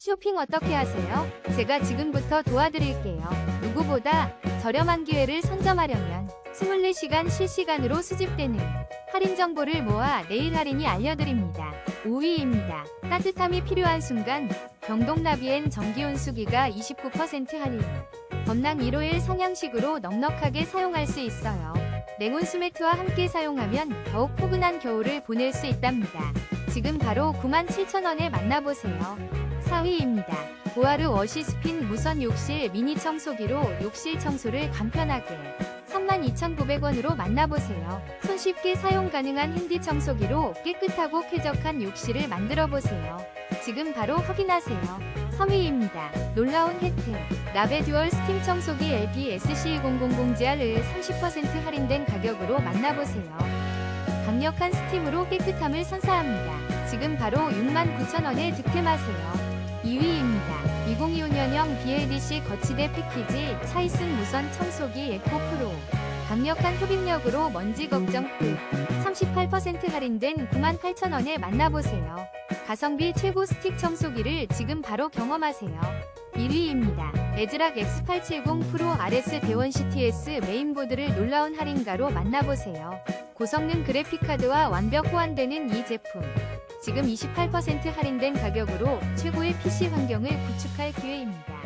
쇼핑 어떻게 하세요? 제가 지금부터 도와드릴게요. 누구보다 저렴한 기회를 선점하려면 24시간 실시간으로 수집되는 할인 정보를 모아 내일 할인이 알려드립니다. 5위입니다. 따뜻함이 필요한 순간 경동나비엔 전기온수기가 29% 할인. 범랑 1호일 성향식으로 넉넉하게 사용할 수 있어요. 냉온수 매트와 함께 사용하면 더욱 포근한 겨울을 보낼 수 있답니다. 지금 바로 97,000원에 만나보세요. 4위입니다. 보아르 워시스핀 무선 욕실 미니 청소기로 욕실 청소를 간편하게 32,900원으로 만나보세요. 손쉽게 사용 가능한 핸디 청소기로 깨끗하고 쾌적한 욕실을 만들어 보세요. 지금 바로 확인하세요. 3위입니다. 놀라운 혜택. 라베 듀얼 스팀 청소기 LP SC2000GR을 30% 할인된 가격으로 만나보세요. 강력한 스팀으로 깨끗함을 선사합니다. 지금 바로 69,000원에 득템하세요. 2위입니다. 2025년형 BLDC 거치대 패키지 차이슨 무선 청소기 에코 프로. 강력한 흡입력으로 먼지 걱정 끝. 38% 할인된 98,000원에 만나보세요. 가성비 최고 스틱 청소기를 지금 바로 경험하세요. 1위입니다. 에즈락 X870 프로 RS 대원 CTS 메인보드를 놀라운 할인가로 만나보세요. 고성능 그래픽카드와 완벽 호환되는 이 제품. 지금 28% 할인된 가격으로 최고의 PC 환경을 구축할 기회입니다.